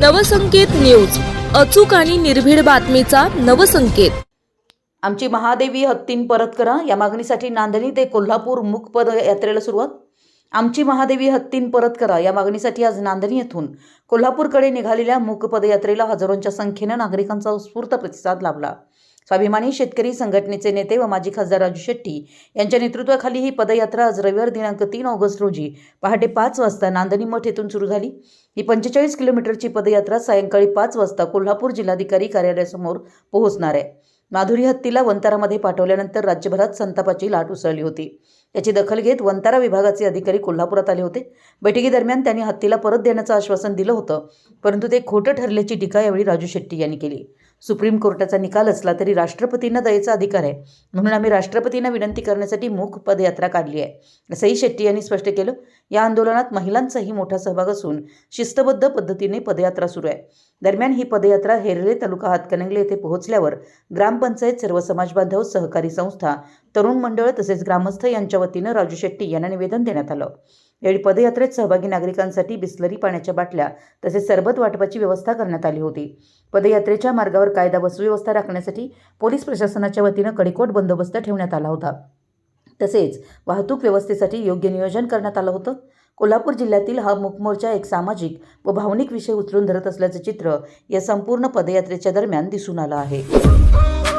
Navsanket news. अचूक आणि निर्भीड बातमीचा नवसंकेत. आमची महादेवी हत्तीन परत करा. या मागणीसाठी नांदणी ते कोल्हापूर मुक पदयात्रेला सुरुवात. आमची महादेवी हत्तीन परत करा. या मागणीसाठी आज नांदणी येथून कोल्हापूरकडे निघालेल्या मूक पदयात्रेला हजारोंच्या संख्येनं नागरिकांचा उत्स्फूर्त प्रतिसाद लाभला. स्वाभिमानी शेतकरी संघटनेचे नेते व माजी खासदार राजू शेट्टी यांच्या नेतृत्वाखाली ही पदयात्रा आज रविवार दिनांक तीन ऑगस्ट रोजी पहाटे पाच वाजता नांदणी मठ येथून सुरू झाली. ही पंचेचाळीस किलोमीटरची पदयात्रा सायंकाळी पाच वाजता कोल्हापूर जिल्हाधिकारी कार्यालयासमोर पोहोचणार आहे. माधुरी हत्तीला वंतारामध्ये पाठवल्यानंतर राज्यभरात संतापाची लाट उसळली होती. याची दखल घेत वंतारा विभागाचे अधिकारी कोल्हापुरात आले होते. बैठकीदरम्यान त्यांनी हत्तीला परत देण्याचं आश्वासन दिलं होतं परंतु ते खोटं ठरल्याची टीका यावेळी राजू शेट्टी यांनी केली. सुप्रीम कोर्टाचा निकाल असला तरी राष्ट्रपतींना दयेचा अधिकार आहे. म्हणून आम्ही राष्ट्रपतींना विनंती करण्यासाठी मूक पदयात्रा काढली आहे असंही शेट्टी यांनी स्पष्ट केलं. या आंदोलनात महिलांचाही मोठा सहभाग असून शिस्तबद्ध पद्धतीने पदयात्रा सुरू आहे. दरम्यान ही पदयात्रा हेरले तालुका हातकणंगले येथे पोहोचल्यावर ग्रामपंचायत सर्व समाजबांधव सहकारी संस्था तरुण मंडळ तसेच ग्रामस्थ यांच्या वतीनं राजू शेट्टी यांना निवेदन देण्यात आलं. यावेळी पदयात्रेत सहभागी नागरिकांसाठी बिस्लरी पाण्याच्या बाटल्या तसेच सरबत वाटपाची व्यवस्था करण्यात आली होती. पदयात्रेच्या मार्गावर कायदा व सुव्यवस्था राखण्यासाठी पोलीस प्रशासनाच्या वतीनं कडेकोट बंदोबस्त ठेवण्यात आला होता. तसेच वाहतूक व्यवस्थेसाठी योग्य नियोजन करण्यात आलं होतं. कोल्हापूर जिल्ह्यातील हा मुकमोर्चा एक सामाजिक व भावनिक विषय उचलून धरत असल्याचं चित्र या संपूर्ण पदयात्रेच्या दरम्यान दिसून आलं आहे.